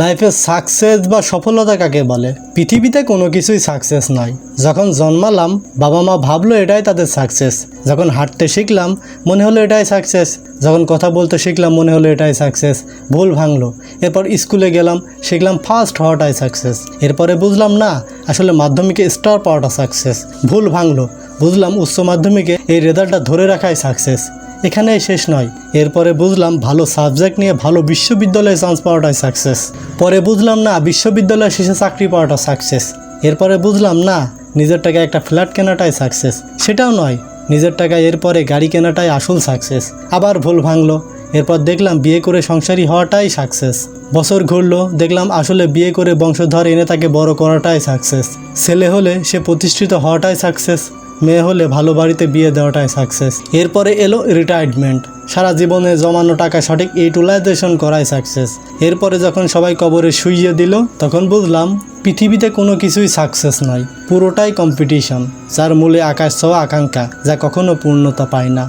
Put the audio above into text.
লাইফে সাকসেস বা সফলতা কাকে বলে? পৃথিবীতে কোনো কিছুই সাকসেস নয় যখন জন্মালাম বাবা মা ভাবলো এটাই তাদের সাকসেস যখন হাঁটতে শিখলাম, মনে হলো এটাই সাকসেস যখন কথা বলতে শিখলাম, মনে হলো এটাই সাকসেস ভুল ভাঙলো। এরপর স্কুলে গেলাম, শিখলাম ফার্স্ট হওয়াটাই সাকসেস এরপরে বুঝলাম, না, আসলে মাধ্যমিকে স্টার পাওয়াটা সাকসেস ভুল ভাঙলো। বুঝলাম উচ্চ মাধ্যমিকে এই রেজাল্টটা ধরে রাখাই সাকসেস এখানেই শেষ নয়। এরপরে বুঝলাম ভালো সাবজেক্ট নিয়ে ভালো বিশ্ববিদ্যালয়ে চান্স পাওয়াটাই সাকসেস পরে বুঝলাম না, বিশ্ববিদ্যালয়ে শেষে চাকরি পাওয়াটা সাকসেস এরপরে বুঝলাম না, নিজের টাকায় একটা ফ্ল্যাট কেনাটাই সাকসেস সেটাও নয়, নিজের টাকায় এরপরে গাড়ি কেনাটাই আসল সাকসেস আবার ভুল ভাঙলো। এরপর দেখলাম বিয়ে করে সংসারী হওয়াটাই সাকসেস বছর ঘুরলো, দেখলাম আসলে বিয়ে করে বংশধর এনে তাকে বড় করাটাই সাকসেস ছেলে হলে সে প্রতিষ্ঠিত হওয়াটাই সাকসেস মেয়ে হলে ভালো বাড়িতে বিয়ে দেওয়াটাই সাকসেস এরপরে এলো রিটায়ারমেন্ট সারা জীবনে জমানো টাকা সঠিক ইউটিলাইজেশন করাই সাকসেস এরপরে যখন সবাই কবরে শুইয়ে দিল, তখন বুঝলাম পৃথিবীতে কোনো কিছুই সাকসেস নয়, পুরোটাই কম্পিটিশন যার মূলে আকাশ ছোঁয়া আকাঙ্ক্ষা, যা কখনো পূর্ণতা পায় না।